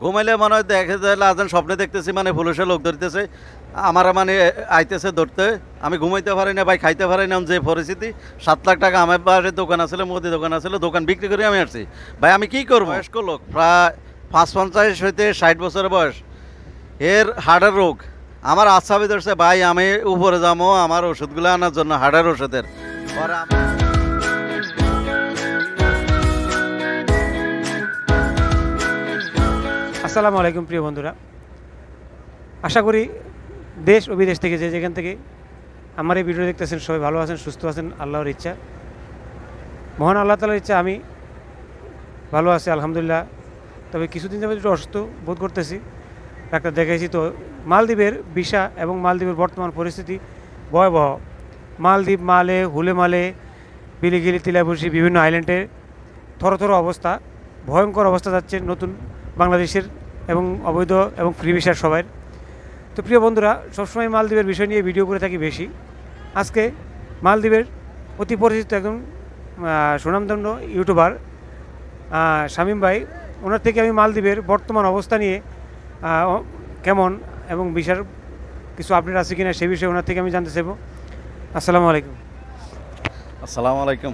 ঘুমাইলে মনে হয় দেখে যে লাজন স্বপ্নে দেখতেছি মানে পুলিশের লোক ধরতেছে। আমার মানে আইতেছে ধরতে। আমি ঘুমাইতে পারি না ভাই খাইতে পারি না যে পরিস্থিতি সাত লাখ টাকা আমার পাশে দোকান আছিল মুদি দোকান আছিল দোকান বিক্রি করে আমি আসছি। ভাই আমি কি করব? বয়স্ক লোক। প্রায় পাঁচ পঞ্চাশ হইতে ষাট বছরের বয়স। এর হার্টের রোগ। আমার আচ্ছাবি ধরছে ভাই আমি উপরে যাব আমার ওষুধগুলো আনার জন্য হার্টের ওষুধের। পরে আমি- আসসালামু আলাইকুম, প্রিয় বন্ধুরা। আশা করি দেশ ও বিদেশ থেকে যে যেখান থেকে আমার এই ভিডিও দেখতেছেন, সবাই ভালো আছেন, সুস্থ আছেন, আল্লাহর ইচ্ছা। মহান আল্লাহ তালার ইচ্ছা, আমি ভালো আছি, আলহামদুলিল্লাহ। তবে কিছুদিন যাবে একটু অসুস্থ বোধ করতেছি। ডাক্তার দেখাইছি তো, মালদ্বীপের ভিসা এবং মালদ্বীপের বর্তমান পরিস্থিতি ভয়াবহ। মালদ্বীপ মালে, হুলে মালে বিলিগিলি তিলাবুসি বিভিন্ন আইল্যান্ডে থরথর অবস্থা, ভয়ঙ্কর অবস্থা যাচ্ছে নতুন বাংলাদেশের এবং অবৈধ এবং ফ্রি ভিসার সবাই তো প্রিয় বন্ধুরা, সবসময় মালদ্বীপের বিষয় নিয়ে ভিডিও করে থাকি বেশি। আজকে মালদ্বীপের অতি পরিচিত একজন সুনামধন্য ইউটিউবার শামীম ভাই, ওনার থেকে আমি মালদ্বীপের বর্তমান অবস্থা নিয়ে কেমন এবং ভিসার কিছু আপডেট আছে কিনা সে বিষয়ে ওনার থেকে আমি জানতে চাইব। আসসালামু আলাইকুম। আসসালামু আলাইকুম।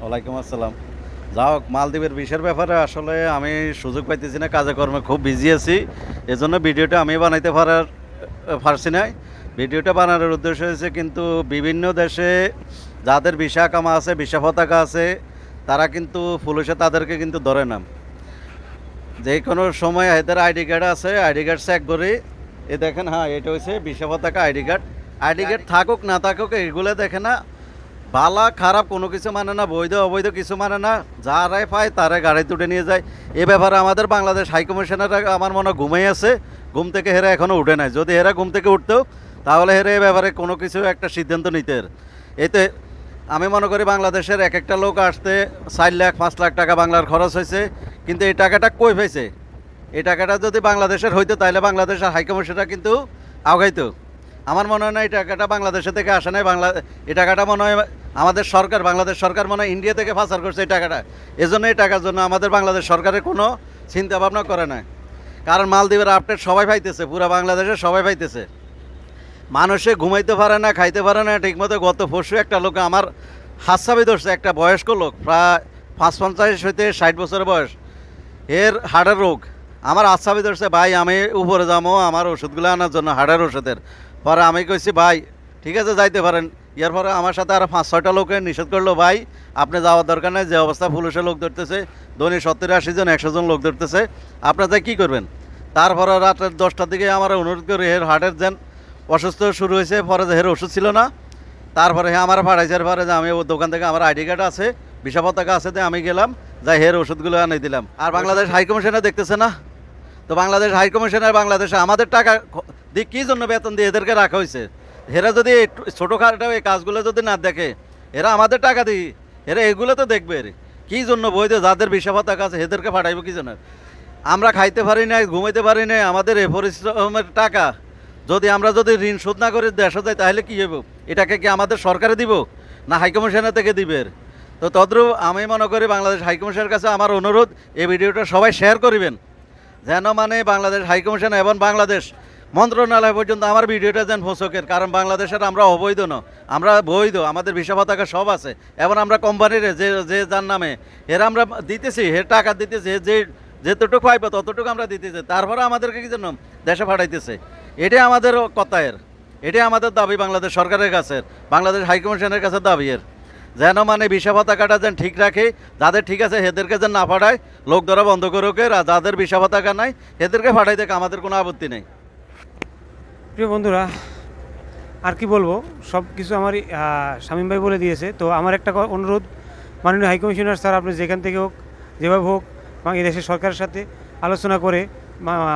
ওয়ালাইকুম আসসালাম। যাও মালদ্বীপের বিষের ব্যাপারে আসলে আমি সুযোগ পাইতেছি না কাজে কর্মে খুব বিজি আছি। এজন্য ভিডিওটা আমি বানাইতে পারার পারছি নাই। ভিডিওটা বানানোর উদ্দেশ্য হয়েছে কিন্তু বিভিন্ন দেশে যাদের ভিসা কামা আছে বিষা পতাকা আছে তারা কিন্তু পুলিশে তাদেরকে কিন্তু ধরে না। যে কোনো সময় এদের আইডি কার্ড আছে আইডি কার্ড চেক করি। এ দেখেন হ্যাঁ এটা হচ্ছে বিশা পতাকা আইডি কার্ড। আইডি কার্ড থাকুক না থাকুক এগুলো দেখে না বালা খারাপ কোনো কিছু মানে না, বৈধ অবৈধ কিছু মানে না, যারাই পায় তারাই গাড়ি তুলে নিয়ে যায়। এ ব্যাপারে আমাদের বাংলাদেশ হাইকমিশনার আমার মনে হয় আছে, ঘুম থেকে হেরা এখনও উঠে নাই। যদি হেরা ঘুম থেকে উঠতো, তাহলে হেরে এ ব্যাপারে কোনো কিছু একটা সিদ্ধান্ত নিতে এতে আমি মনে করি বাংলাদেশের এক একটা লোক আসতে চার লাখ, পাঁচ লাখ টাকা বাংলার খরচ হয়েছে, কিন্তু এই টাকাটা কই পাইছে? এই টাকাটা যদি বাংলাদেশের হইতো, তাহলে বাংলাদেশের হাইকমিশনটা কিন্তু আগাইতো আমার মনে হয় না এই টাকাটা বাংলাদেশে থেকে আসে নাই, বাংলা এই টাকাটা মনে হয় আমাদের সরকার, বাংলাদেশ সরকার মনে হয় ইন্ডিয়া থেকে পাচার করছে এই টাকাটা। এজন্য এই টাকার জন্য আমাদের বাংলাদেশ সরকারের কোনো চিন্তা ভাবনা করে না কারণ মালদ্বীপের আপডেট সবাই পাইতেছে, পুরো বাংলাদেশে সবাই পাইতেছে। মানুষে ঘুমাইতে পারে না, খাইতে পারে না, ঠিকমতো গত পরশু একটা লোক আমার হাসাবি ধরছে, একটা বয়স্ক লোক, প্রায় পাঁচ পঞ্চাশ হইতে ষাট বছর বয়স। এর হার্টের রোগ। আমার আচ্ছাবি ধরছে, ভাই, আমি উপরে যাব, আমার ওষুধগুলো আনার জন্য হাড়ের ওষুধের। পরে আমি কইছি, ভাই, ঠিক আছে, যাইতে পারেন। এর পরে আমার সাথে আর পাঁচ ছয়টা লোকে নিষেধ করল, ভাই, আপনি যাওয়ার দরকার নেই, যে অবস্থা পুলিশের লোক ধরতেছে, ধনী সত্তর আশি জন, একশো জন লোক ধরতেছে, আপনার যাই কী করবেন? তারপরে রাতের দশটার দিকে আমার অনুরোধ করি এর হার্টের যেন অসুস্থ শুরু হয়েছে, পরে যে হের ওষুধ ছিল না, তারপরে হ্যাঁ আমার পাঠাইছে পরে যে আমি ও দোকান থেকে আমার আইডি কার্ড আছে বিষা পতাকা আছে আমি গেলাম, যাই হের ওষুধগুলো আনি দিলাম। আর বাংলাদেশ হাইকমিশনে দেখতেছে না? তো বাংলাদেশ হাইকমিশনের বাংলাদেশে আমাদের টাকা দিয়ে কী জন্য বেতন দিয়ে এদেরকে রাখা হয়েছে? এরা যদি ছোটোখাটো এই কাজগুলো যদি না দেখে, এরা আমাদের টাকা দিই। এরা এগুলো তো দেখবে কী জন্য বৈধ? যাদের বিষা পতাকা আছে এদেরকে পাঠাইবো কী জন্য? আমরা খাইতে পারি না ঘুমাইতে পারি না আমাদের এ পরিশ্রমের টাকা। যদি আমরা যদি ঋণ শোধ না করে দেশে যাই, তাহলে কী হইব? এটাকে কি আমাদের সরকারে দিব? না হাইকমিশনের থেকে দিবের তো তদ্রুপ আমি মনে করি বাংলাদেশ হাইকমিশনের কাছে আমার অনুরোধ, এই ভিডিওটা সবাই শেয়ার করিবেন। যেন মানে বাংলাদেশ হাইকমিশন এবং বাংলাদেশ মন্ত্রণালয় পর্যন্ত আমার ভিডিওটা যেন ফোসকের কারণ বাংলাদেশের আমরা অবৈধ ন। আমরা বৈধ, আমাদের ভিসা পতাকা সব আছে। এবং আমরা কোম্পানির যে যে যার নামে, এরা আমরা দিতেছি হে টাকা দিতেছি যে, যেতটুকু পাইব ততটুকু আমরা দিতেছি। তারপরে আমাদেরকে কি জন্য দেশে পাঠাইতেছে। এটাই আমাদের কথায়ের এটাই আমাদের দাবি বাংলাদেশ সরকারের কাছে বাংলাদেশ হাইকমিশনের কাছে দাবি এর। যেন মানে বিষা পতাকাটা যেন ঠিক রাখে, যাদের ঠিক আছে এদেরকে যেন না পাঠায়, লোক ধরা বন্ধ করুক যাদের বিষা পতাকা নাই এদেরকে পাঠাই দেখ আমাদের কোনো আপত্তি নেই। প্রিয় বন্ধুরা, আর কি বলব? সব কিছু আমার শামীম ভাই বলে দিয়েছে। তো আমার একটা অনুরোধ, মাননীয় হাইকমিশনার স্যার, আপনি যেখান থেকে হোক, যেভাবে হোক বা দেশের সরকারের সাথে আলোচনা করে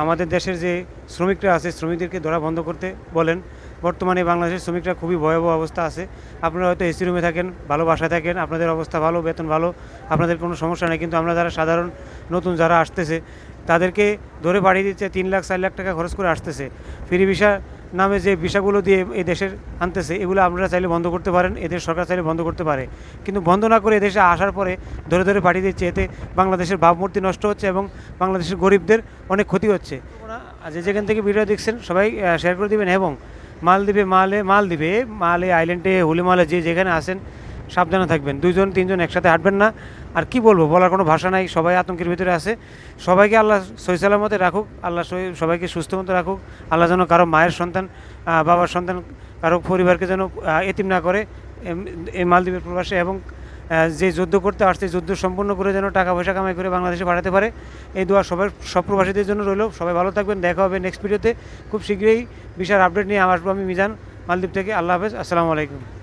আমাদের দেশের যে শ্রমিকরা আছে, শ্রমিকদেরকে ধরা বন্ধ করতে বলেন। বর্তমানে বাংলাদেশের শ্রমিকরা খুবই ভয়াবহ অবস্থা আছে। আপনারা হয়তো এসি রুমে থাকেন, ভালো বাসায় থাকেন, আপনাদের অবস্থা ভালো, বেতন ভালো, আপনাদের কোনো সমস্যা নেই। কিন্তু আমরা যারা সাধারণ, নতুন যারা আসতেছে তাদেরকে ধরে পাঠিয়ে দিচ্ছে, তিন লাখ, চার লাখ টাকা খরচ করে আসতেছে। ফ্রি ভিসা নামে যে ভিসাগুলো দিয়ে এই দেশের আনতেছে, এগুলো আপনারা চাইলে বন্ধ করতে পারেন, এদের সরকার চাইলে বন্ধ করতে পারে। কিন্তু বন্ধ না করে এদেশে আসার পরে ধরে ধরে পাঠিয়ে দিচ্ছে, এতে বাংলাদেশের ভাবমূর্তি নষ্ট হচ্ছে এবং বাংলাদেশের গরিবদের অনেক ক্ষতি হচ্ছে। যে যেখান থেকে ভিডিও দেখছেন, সবাই শেয়ার করে দিবেন এবং মাল দিবে মালে মাল দিবে মালে আইল্যান্ডে হুলিমালে যে যেখানে আসেন সাবধানে থাকবেন। দুইজন, তিনজন একসাথে হাঁটবেন না। আর কি বলব, বলার কোনো ভাষা নাই, সবাই আতঙ্কের ভিতরে আছে। সবাইকে আল্লাহ সহি সালামতে রাখুক, আল্লাহ সবাইকে সুস্থ মতো রাখুক, আল্লাহ যেন কারও মায়ের সন্তান বাবার সন্তান, কারও পরিবারকে যেন এতিম না করে এই মালদ্বীপের প্রবাসে এবং যে যুদ্ধ করতে আসছে যুদ্ধ সম্পূর্ণ করে যেন টাকা পয়সা কামাই করে বাংলাদেশে পাঠাতে পারে। এই দোয়া সবাই, সব প্রবাসীদের জন্য রইল। সবাই ভালো থাকবেন, দেখা হবে নেক্সট ভিডিওতে খুব শীঘ্রই বিশাল আপডেট নিয়ে আসব আমি মিজান মালদ্বীপ থেকে। আল্লাহ হাফেজ, আসসালামু আলাইকুম।